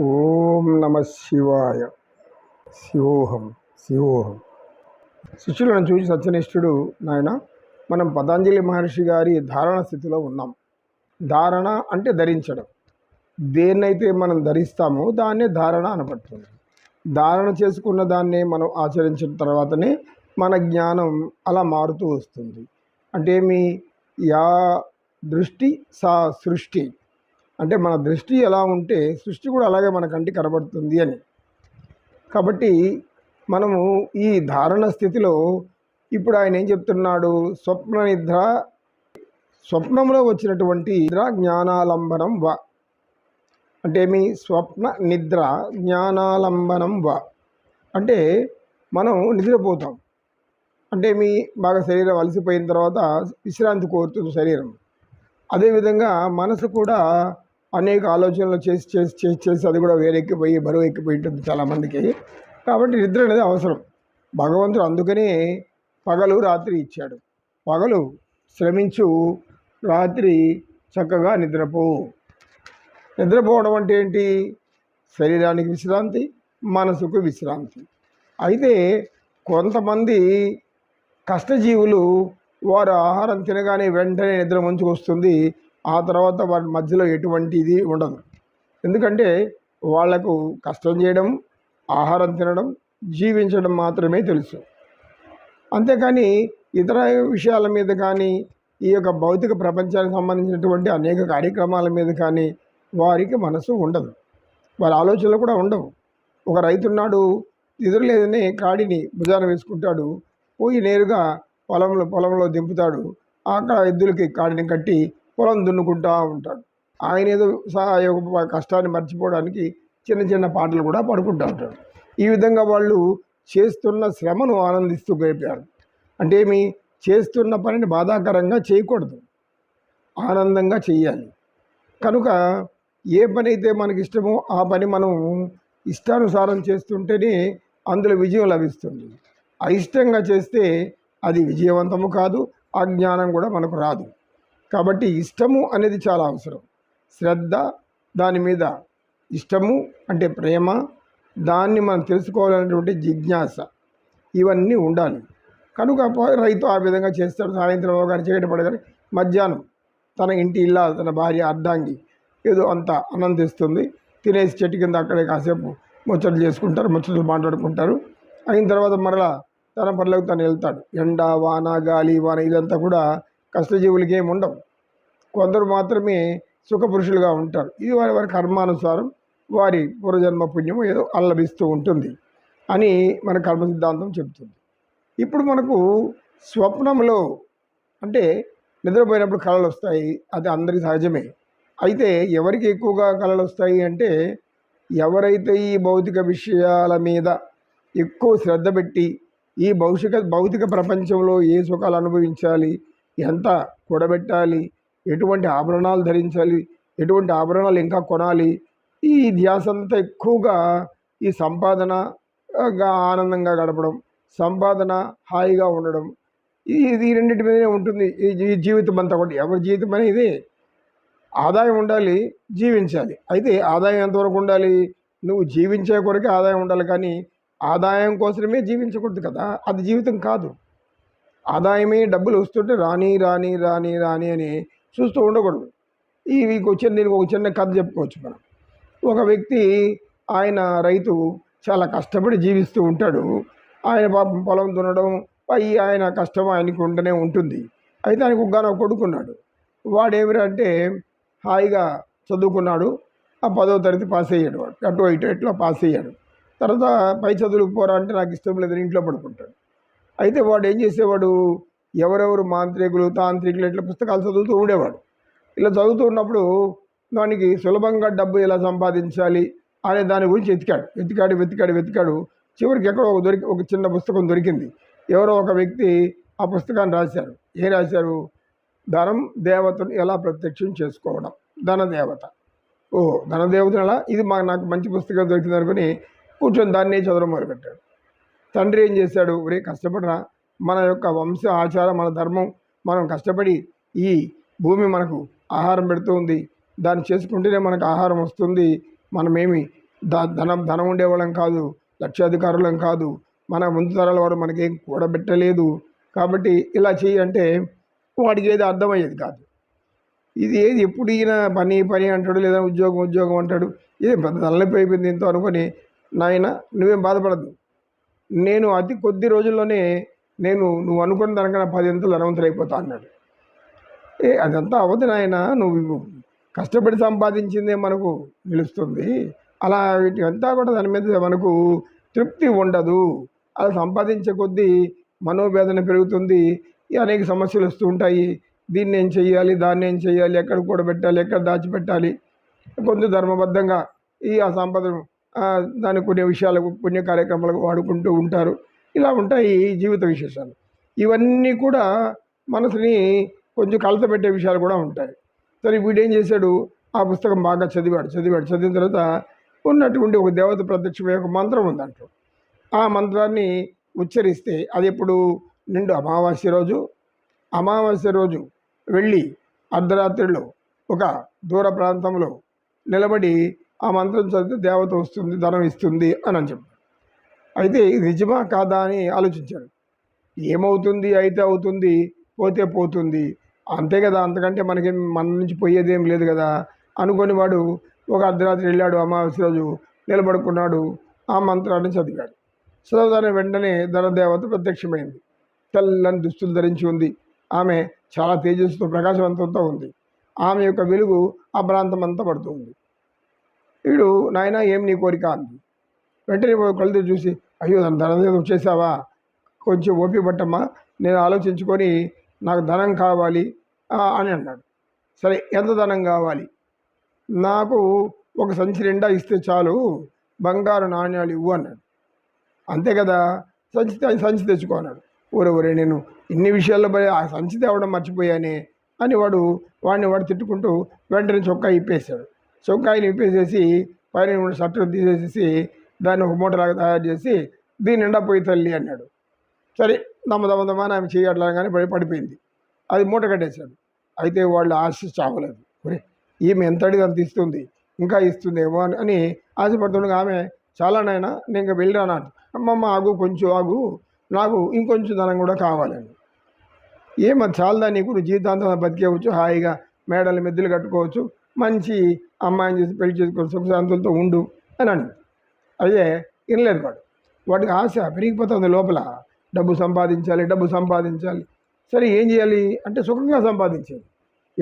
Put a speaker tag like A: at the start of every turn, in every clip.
A: ఓం నమ శివాయ. శివోహం శివోహం. శిష్యులను చూసి సత్యనిష్ఠుడు నాయన మనం పతంజలి మహర్షి గారి ధారణ స్థితిలో ఉన్నాం. ధారణ అంటే ధరించడం. దేన్నైతే మనం ధరిస్తామో దాన్నే ధారణ అనబడుతుంది. ధారణ చేసుకున్న దాన్నే మనం ఆచరించిన తర్వాతనే మన జ్ఞానం అలా మారుతూ వస్తుంది. అంటే మీ యా దృష్టి సా సృష్టి. అంటే మన దృష్టి ఎలా ఉంటే సృష్టి కూడా అలాగే మన కంటికి కనబడుతుంది అని. కాబట్టి మనము ఈ ధారణ స్థితిలో ఇప్పుడు ఆయన ఏం చెప్తున్నాడు? స్వప్న నిద్ర స్వప్నంలో వచ్చినటువంటి నిద్ర జ్ఞానాలంబనం వ. అంటే మీ స్వప్న నిద్ర జ్ఞానాలంబనం వ. అంటే మనం నిద్రపోతాం. అంటే మీ బాగా శరీరం అలసిపోయిన తర్వాత విశ్రాంతి కోరుతుంది శరీరం. అదేవిధంగా మనసు కూడా అనేక ఆలోచనలు చేసి చేసి చేసి చేసి అది కూడా వేరెక్కిపోయి బరువు ఎక్కిపోయి ఉంటుంది చాలామందికి. కాబట్టి నిద్ర అనేది అవసరం. భగవంతుడు అందుకనే పగలు రాత్రి ఇచ్చాడు. పగలు శ్రమించు రాత్రి చక్కగా నిద్రపో. నిద్రపోవడం అంటే ఏంటి? శరీరానికి విశ్రాంతి మనసుకు విశ్రాంతి. అయితే కొంతమంది కష్టజీవులు వారు ఆహారం తినగానే వెంటనే నిద్ర ముంచుకొస్తుంది. ఆ తర్వాత వారి మధ్యలో ఎటువంటి ఇది ఉండదు. ఎందుకంటే వాళ్ళకు కష్టం చేయడం ఆహారం తినడం జీవించడం మాత్రమే తెలుసు. అంతేకాని ఇతర విషయాల మీద కానీ ఈ యొక్క భౌతిక ప్రపంచానికి సంబంధించినటువంటి అనేక కార్యక్రమాల మీద కానీ వారికి మనసు ఉండదు. వారి ఆలోచనలు కూడా ఉండవు. ఒక రైతున్నాడు ఎదురు లేదని కాడిని భుజాన వేసుకుంటాడు పోయి నేరుగా పొలంలో పొలంలో దింపుతాడు అక్కడ ఎద్దులకి కాడిని కట్టి పొలం దున్నుకుంటూ ఉంటాడు. ఆయన ఏదో కష్టాన్ని మర్చిపోవడానికి చిన్న చిన్న పాటలు కూడా పడుకుంటూ ఉంటాడు. ఈ విధంగా వాళ్ళు చేస్తున్న శ్రమను ఆనందిస్తూ గడిపారు. అంటే మీ చేస్తున్న పనిని బాధాకరంగా చేయకూడదు. ఆనందంగా చేయాలి. కనుక ఏ పని అయితే మనకి ఇష్టమో ఆ పని మనం ఇష్టానుసారం చేస్తుంటేనే అందులో విజయం లభిస్తుంది. అయిష్టంగా చేస్తే అది విజయవంతము కాదు ఆ జ్ఞానం కూడా మనకు రాదు. కాబట్టి ఇష్టము అనేది చాలా అవసరం. శ్రద్ధ దాని మీద. ఇష్టము అంటే ప్రేమ దాన్ని మనం తెలుసుకోవాలనేటువంటి జిజ్ఞాస. ఇవన్నీ ఉండాలి. కనుక రైతు ఆ విధంగా చేస్తాడు. సాయంత్రం కానీ చీకటి కానీ మధ్యాహ్నం తన ఇంటి ఇల్లా తన భార్య అర్ధాంగి ఏదో అంత ఆనందిస్తుంది. తినేసి చెట్టు కింద అక్కడే కాసేపు ముచ్చట్లు చేసుకుంటారు ముచ్చట్లు మాట్లాడుకుంటారు. అయిన తర్వాత మరలా తన పనులకు తను వెళ్తాడు. ఎండ వాన గాలి వాన ఇదంతా కూడా కష్టజీవులకి ఏమి ఉండవు. కొందరు మాత్రమే సుఖపురుషులుగా ఉంటారు. ఇది వారి వారి కర్మానుసారం వారి పూర్వజన్మ పుణ్యం ఏదో అల్లభిస్తూ ఉంటుంది అని మన కర్మ సిద్ధాంతం చెబుతుంది. ఇప్పుడు మనకు స్వప్నంలో అంటే నిద్రపోయినప్పుడు కళలు వస్తాయి అది అందరికీ సహజమే. అయితే ఎవరికి ఎక్కువగా కళలు వస్తాయి అంటే ఎవరైతే ఈ భౌతిక విషయాల మీద ఎక్కువ శ్రద్ధ పెట్టి ఈ భౌతిక భౌతిక ప్రపంచంలో ఏ సుఖాలు అనుభవించాలి ఎంత కూడబెట్టాలి. ఎటువంటి ఆభరణాలు ధరించాలి ఎటువంటి ఆభరణాలు ఇంకా కొనాలి? ఈ ధ్యాస అంతా ఎక్కువగా ఈ సంపాదనగా ఆనందంగా గడపడం సంపాదన హాయిగా ఉండడం ఇది రెండింటి మీదనే ఉంటుంది. ఈ జీవితం అంతా కూడా. ఎవరి జీవితం అనేది ఆదాయం ఉండాలి జీవించాలి. అయితే ఆదాయం ఎంతవరకు ఉండాలి? నువ్వు జీవించే కొరకే ఆదాయం ఉండాలి. కానీ ఆదాయం కోసమే జీవించకూడదు కదా. అది జీవితం కాదు. ఆదాయమే డబ్బులు వస్తుంటే రాని రాని రాని రాని అని చూస్తూ ఉండకూడదు. ఈ మీకు వచ్చిన దీనికి ఒక చిన్న కథ చెప్పుకోవచ్చు మనం. ఒక వ్యక్తి ఆయన రైతు చాలా కష్టపడి జీవిస్తూ ఉంటాడు. ఆయన పాపం పొలం దున్నడం పై ఆయన కష్టం ఆయనకి ఉంటూనే ఉంటుంది. అయితే ఆయనకు గాన కొడుకున్నాడు వాడేమిరా అంటే హాయిగా చదువుకున్నాడు. ఆ పదో తరగతి పాస్ అయ్యాడు వాడు. అటు ఇటు ఎట్లా పాస్ అయ్యాడు. తర్వాత పై చదువులకు పోరా అంటే నాకు ఇష్టం లేదని ఇంట్లో పడుకుంటాడు. అయితే వాడు ఏం చేసేవాడు? ఎవరెవరు మాంత్రికులు తాంత్రికులు ఇట్లా పుస్తకాలు చదువుతూ ఉండేవాడు. ఇలా చదువుతూ ఉన్నప్పుడు దానికి సులభంగా డబ్బు ఎలా సంపాదించాలి అనే దాని గురించి వెతికాడు. వెతికాడు వెతికాడు వెతికాడు. చివరికి ఎక్కడో ఒక దొరికి ఒక చిన్న పుస్తకం దొరికింది. ఎవరో ఒక వ్యక్తి ఆ పుస్తకాన్ని రాశారు. ఏం రాశారు? ధనం దేవతను ఎలా ప్రత్యక్షం చేసుకోవడం. ధనదేవత ఓ ధనదేవతను ఎలా ఇది మా నాకు మంచి పుస్తకం దొరికింది అనుకుని కూర్చొని దాన్నే చదవడం మొదలుపెట్టాడు. తండ్రి ఏం చేశాడు? ఒరే కష్టపడరా. మన యొక్క వంశ ఆచారం మన ధర్మం మనం కష్టపడి ఈ భూమి మనకు ఆహారం పెడుతూ ఉంది. దాన్ని చేసుకుంటేనే మనకు ఆహారం వస్తుంది. మనమేమి ద ధనం ధనం ఉండేవాళ్ళం కాదు లక్షాధికారులం కాదు. మన ముందు తరాల వారు మనకేం కూడబెట్టలేదు. కాబట్టి ఇలా చేయంటే అంటే వాడికి ఏది అర్థమయ్యేది కాదు. ఇది ఏది ఎప్పుడు ఈయన పని పని అంటాడు లేదా ఉద్యోగం ఉద్యోగం అంటాడు ఇది పెద్ద తలనొప్పి అయిపోయింది ఎంతో అనుకొని నాయన నువ్వేం బాధపడద్దు. నేను అతి కొద్ది రోజుల్లోనే నేను నువ్వు అనుకున్న దానికన్నా పది ఎంతలు ధనవంతులు అయిపోతా అన్నాడు. ఏ అదంతా అవ్వదు నాయన నువ్వు కష్టపడి సంపాదించిందే మనకు నిలుస్తుంది. అలా వీటి అంతా కూడా దాని మీద మనకు తృప్తి ఉండదు. అలా సంపాదించే కొద్దీ మనోవేదన పెరుగుతుంది. ఈ అనేక సమస్యలు వస్తూ ఉంటాయి. దీన్ని ఏం చేయాలి దాన్ని ఏం చేయాలి ఎక్కడ కూడబెట్టాలి ఎక్కడ దాచిపెట్టాలి కొంత ధర్మబద్ధంగా ఈ ఆ సంపదను దాని కొన్ని విషయాలకు పుణ్య కార్యక్రమాలకు వాడుకుంటూ ఉంటారు. ఇలా ఉంటాయి జీవిత విశేషాలు. ఇవన్నీ కూడా మనసుని కొంచెం కలత పెట్టే విషయాలు కూడా ఉంటాయి. సరే వీడేం చేశాడు? ఆ పుస్తకం బాగా చదివాడు చదివాడు. చదివిన తర్వాత ఉన్నటువంటి ఒక దేవత ప్రత్యక్షమయ్యే ఒక మంత్రం ఉంది ఆ మంత్రాన్ని ఉచ్చరిస్తే అది ఎప్పుడు? నిండు అమావాస్య రోజు. అమావాస్య రోజు వెళ్ళి అర్ధరాత్రిలో ఒక దూర ప్రాంతంలో నిలబడి ఆ మంత్రం చదివితే దేవత వస్తుంది ధనం ఇస్తుంది అని అని చెప్పారు అయితే ఇది నిజమా కాదా అని ఆలోచించాడు. ఏమవుతుంది? అయితే అవుతుంది పోతే పోతుంది. అంతే కదా అంతకంటే మనకి మన నుంచి పోయేదేం లేదు కదా అనుకొని వాడు ఒక అర్ధరాత్రి వెళ్ళాడు అమావాస్య రోజు నిలబడుకున్నాడు ఆ మంత్రాన్ని చదివాడు. చదవదాని వెంటనే ధనదేవత ప్రత్యక్షమైంది. తెల్లని దుస్తులు ధరించి ఉంది. ఆమె చాలా తేజస్సుతో ప్రకాశవంతంతో ఉంది. ఆమె యొక్క వెలుగు ఆ ప్రాంతం అంతా పడుతుంది వీడు నాయన ఏం నీ కోరిక అంది. వెంటనే వాడు కళ్ళు చూసి అయ్యో నన్ను ధనదేవత వచ్చేసావా కొంచెం ఓపి పట్టమ్మా నేను ఆలోచించుకొని నాకు ధనం కావాలి అని అన్నాడు. సరే ఎంత ధనం కావాలి? నాకు ఒక సంచి నిండా ఇస్తే చాలు బంగారు నాణ్యాలు ఇవ్వు అన్నాడు. అంతే కదా సంచి సంచి తెచ్చుకో అన్నాడు. ఊరే ఊరే నేను ఇన్ని విషయాల్లో ఆ సంచి తేవడం మర్చిపోయానే అని వాడు వాడిని వాడు తిట్టుకుంటూ వెంటనే చొక్కా ఇప్పేశాడు. చొక్కాయిని విప్పేసేసి పైన ఉన్న షర్టును తీసేసేసి దాన్ని ఒక మూటలాగా తయారు చేసి దీని నిండా పోయి తల్లి అన్నాడు. సరే దమ్మ దమ్మ దమ్మని ఆమె చేయట్లాగానే పడి పడిపోయింది. అది మూట కట్టేశాడు. అయితే వాళ్ళు ఆశ చావలేదు. ఒరే ఈమె ఎంత అడిగి అంత ఇస్తుంది? ఇంకా ఇస్తుందేమో అని అని ఆశపడుతుండగా ఆమె చాలా నాయన నేను ఇంకా వెళ్ళిరానా అమ్మమ్మ ఆగు కొంచెం ఆగు. నాకు ఇంకొంచెం ధనం కూడా కావాలండి. ఏమో చాలదా నీకు? నువ్వు జీవితాంతం బతికేవచ్చు హాయిగా మేడలు మెద్దులు కట్టుకోవచ్చు. మంచి అమ్మాయిని చూసి పెళ్ళి చేసుకొని సుఖశాంతులతో ఉండు అని అన్నాడు అదే వినలేదు వాడు. వాడికి ఆశ పెరిగిపోతుంది లోపల. డబ్బు సంపాదించాలి డబ్బు సంపాదించాలి. సరే ఏం చేయాలి? అంటే సుఖంగా సంపాదించాలి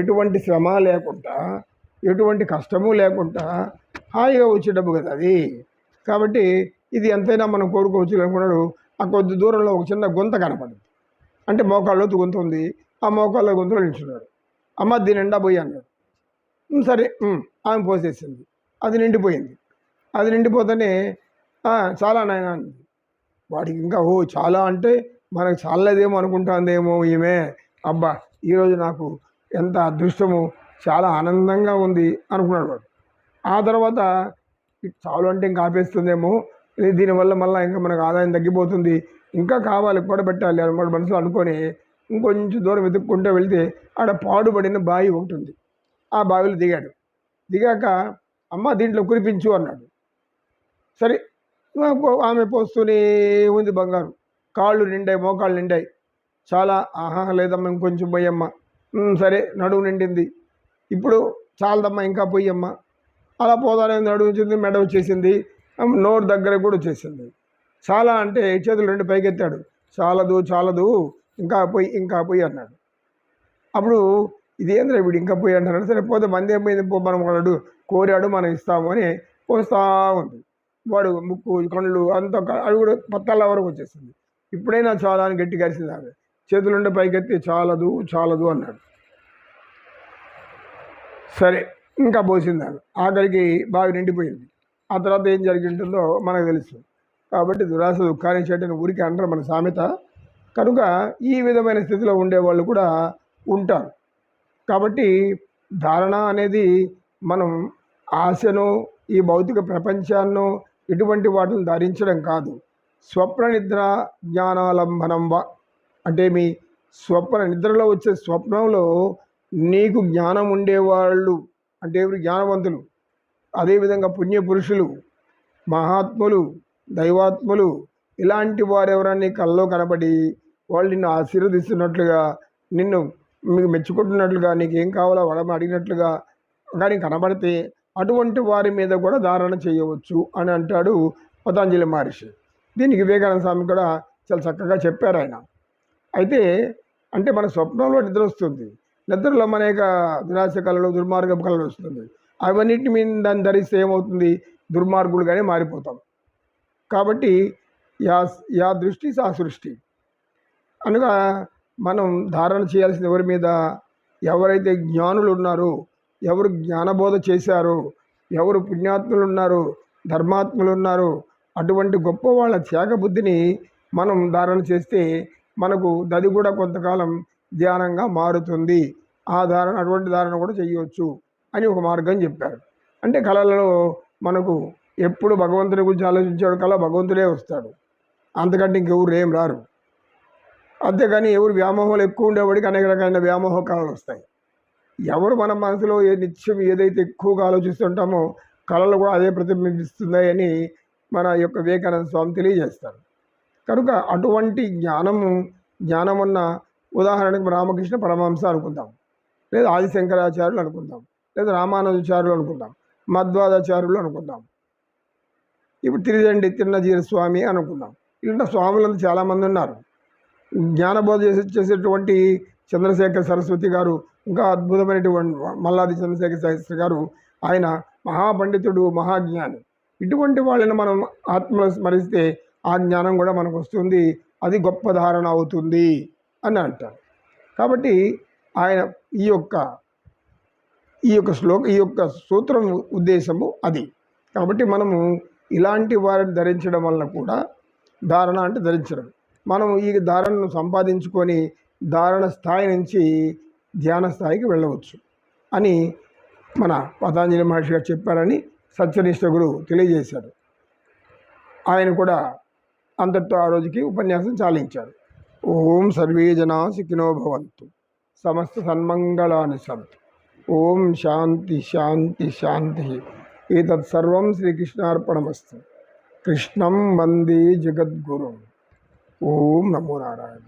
A: ఎటువంటి శ్రమ లేకుండా ఎటువంటి కష్టము లేకుండా హాయిగా వచ్చే డబ్బు కదా అది. కాబట్టి ఇది ఎంతైనా మనం కోరుకోవచ్చు అనుకున్నాడు. ఆ కొద్ది దూరంలో ఒక చిన్న గుంత కనపడింది. అంటే మోకాళ్ళలో గుంత ఉంది. ఆ మోకాళ్ళ గుంతలో నిల్చున్నాడు. అమ్మ దీని నిండా పోయి అన్నాడు. సరే ఆమె పోసేసింది. అది నిండిపోయింది. అది నిండిపోతేనే చాలా నాయన అంది. వాడికి ఇంకా ఓ చాలా అంటే మనకు చాలదేమో అనుకుంటుందేమో ఈమె. అబ్బా ఈరోజు నాకు ఎంత అదృష్టము చాలా ఆనందంగా ఉంది అనుకున్నాడు వాడు. ఆ తర్వాత చాలు అంటే ఇంకా ఆపేస్తుందేమో దీనివల్ల మళ్ళీ ఇంకా మనకు ఆదాయం తగ్గిపోతుంది ఇంకా కావాలి కూడబెట్టాలి అని వాడు మనసులో అనుకొని ఇంకొంచెం దూరం వెతుక్కుంటూ వెళ్తే ఆడ పాడుబడిన బావి ఉంటుంది ఆ బావిలో దిగాడు. దిగాక అమ్మ దీంట్లో కురిపించు అన్నాడు. సరే ఆమె పోస్తూనే ఉంది బంగారు. కాళ్ళు నిండాయి మోకాళ్ళు నిండాయి. చాలా ఆహా లేదమ్మా ఇంకొంచెం పోయమ్మ. సరే నడువు నిండింది. ఇప్పుడు చాలదమ్మా ఇంకా పోయమ్మ. అలా పోదానే నడువు వచ్చింది మెడ వచ్చేసింది. నోరు దగ్గర కూడా వచ్చేసింది. చాలా అంటే చేతులు రెండు పైకెత్తాడు. చాలదు చాలదు ఇంకా పోయి ఇంకా పోయి అన్నాడు. అప్పుడు ఇదేంద్ర వీడు ఇంకా పోయి అంటారు. సరే పోతే మంది ఏమైంది? పో మనం వాడు కోరాడు మనం ఇస్తాము అని పోస్తా ఉంది వాడు ముక్కు కళ్ళు అంతా అవి కూడా పత్తాల వరకు వచ్చేసింది. ఇప్పుడైనా చాలా అని గట్టి కలిసింది ఆమె. చేతులుండే పైకెత్తి చాలదు చాలదు అన్నాడు. సరే ఇంకా పోసింది ఆమె. ఆఖరికి బావి నిండిపోయింది. ఆ తర్వాత ఏం జరిగింటుందో మనకు తెలుసు. కాబట్టి దురాశ దుఃఖాన్ని చేయటం ఊరికి అంటారు మన సామెత. కనుక ఈ విధమైన స్థితిలో ఉండేవాళ్ళు కూడా ఉంటారు. కాబట్టి ధారణ అనేది మనం ఆశను ఈ భౌతిక ప్రపంచాన్నో ఇటువంటి వాటిని ధరించడం కాదు. స్వప్న నిద్ర జ్ఞానాలంబనం వా అంటే మీ స్వప్న నిద్రలో వచ్చే స్వప్నంలో నీకు జ్ఞానం ఉండేవాళ్ళు అంటే ఎవరు జ్ఞానవంతులు? అదేవిధంగా పుణ్య పురుషులు మహాత్ములు దైవాత్ములు ఇలాంటి వారు ఎవరన్నీ కల్లో కనబడి వాళ్ళు నిన్ను ఆశీర్వదిస్తున్నట్లుగా నిన్ను మీకు మెచ్చుకుంటున్నట్లుగా నీకు ఏం కావాలో వడం అడిగినట్లుగా కానీ కనబడితే అటువంటి వారి మీద కూడా ధారణ చేయవచ్చు అని అంటాడు పతాంజలి మహర్షి. దీనికి వివేకానంద స్వామి కూడా చాలా చక్కగా చెప్పారు ఆయన. అయితే అంటే మన స్వప్నంలో నిద్ర వస్తుంది. నిద్రలో అనేక వినాశ కళలు దుర్మార్గపు కళలు వస్తుంది. అవన్నిటి మీద దాన్ని ధరిస్తే ఏమవుతుంది? దుర్మార్గులుగానే మారిపోతాం. కాబట్టి యా యా దృష్టి సా సృష్టి. అనగా మనం ధారణ చేయాల్సిన ఎవరి మీద? ఎవరైతే జ్ఞానులు ఉన్నారో ఎవరు జ్ఞానబోధ చేశారో ఎవరు పుణ్యాత్ములు ఉన్నారో ధర్మాత్ములు ఉన్నారో అటువంటి గొప్ప వాళ్ళ త్యాగ బుద్ధిని మనం ధారణ చేస్తే మనకు దది కూడా కొంతకాలం ధ్యానంగా మారుతుంది. ఆ ధారణ అటువంటి ధారణ కూడా చేయవచ్చు అని ఒక మార్గం చెప్పారు. అంటే కళలలో మనకు ఎప్పుడు భగవంతుని గురించి ఆలోచించాడు కళ భగవంతుడే వస్తాడు. అంతకంటే ఇంకెవరు ఏం రారు. అంతేగాని ఎవరు వ్యామోహాలు ఎక్కువ ఉండేవాడికి అనేక రకాలైన వ్యామోహ కళలు వస్తాయి. ఎవరు మన మనసులో ఏ నిత్యం ఏదైతే ఎక్కువగా ఆలోచిస్తుంటామో కళలు కూడా అదే ప్రతిబింబిస్తున్నాయని మన యొక్క వివేకానంద స్వామి తెలియజేస్తారు. కనుక అటువంటి జ్ఞానము జ్ఞానం ఉన్న ఉదాహరణకు రామకృష్ణ పరమహంస అనుకుందాం. లేదా ఆదిశంకరాచార్యులు అనుకుందాం. లేదా రామానుజాచార్యులు అనుకుందాం. మధ్వాదాచార్యులు అనుకుందాం. ఇప్పుడు తిరిదండి తిరునజీర స్వామి అనుకుందాం. ఇలాంటి స్వాములంతా చాలామంది ఉన్నారు. జ్ఞానబోధ చేసే చేసేటువంటి చంద్రశేఖర్ సరస్వతి గారు ఇంకా అద్భుతమైనటువంటి మల్లాది చంద్రశేఖర్ శాస్త్రి గారు ఆయన మహాపండితుడు మహాజ్ఞాని. ఇటువంటి వాళ్ళని మనం ఆత్మలో స్మరిస్తే ఆ జ్ఞానం కూడా మనకు వస్తుంది అది గొప్ప ధారణ అవుతుంది అని అంటారు. కాబట్టి ఆయన ఈ యొక్క ఈ యొక్క శ్లోక ఈ యొక్క సూత్రం ఉద్దేశము అది. కాబట్టి మనము ఇలాంటి వారిని ధరించడం వలన కూడా ధారణ అంటే ధరించడం. మనం ఈ ధారణను సంపాదించుకొని ధారణ స్థాయి నుంచి ధ్యాన స్థాయికి వెళ్ళవచ్చు అని మన పతాంజలి మహర్షి గారు చెప్పారని సత్యనిష్ట గురు తెలియజేశారు ఆయన కూడా అంతటితో ఆ రోజుకి ఉపన్యాసం చాలించాడు. ఓం సర్వే జనా సుఖినో భవంతు. సమస్త సన్మంగళాని సంతు ఓం శాంతి శాంతి శాంతి. ఏతత్ సర్వం శ్రీకృష్ణార్పణమస్తు. కృష్ణం వందే జగద్గురు. ఓం నమో నారాయణ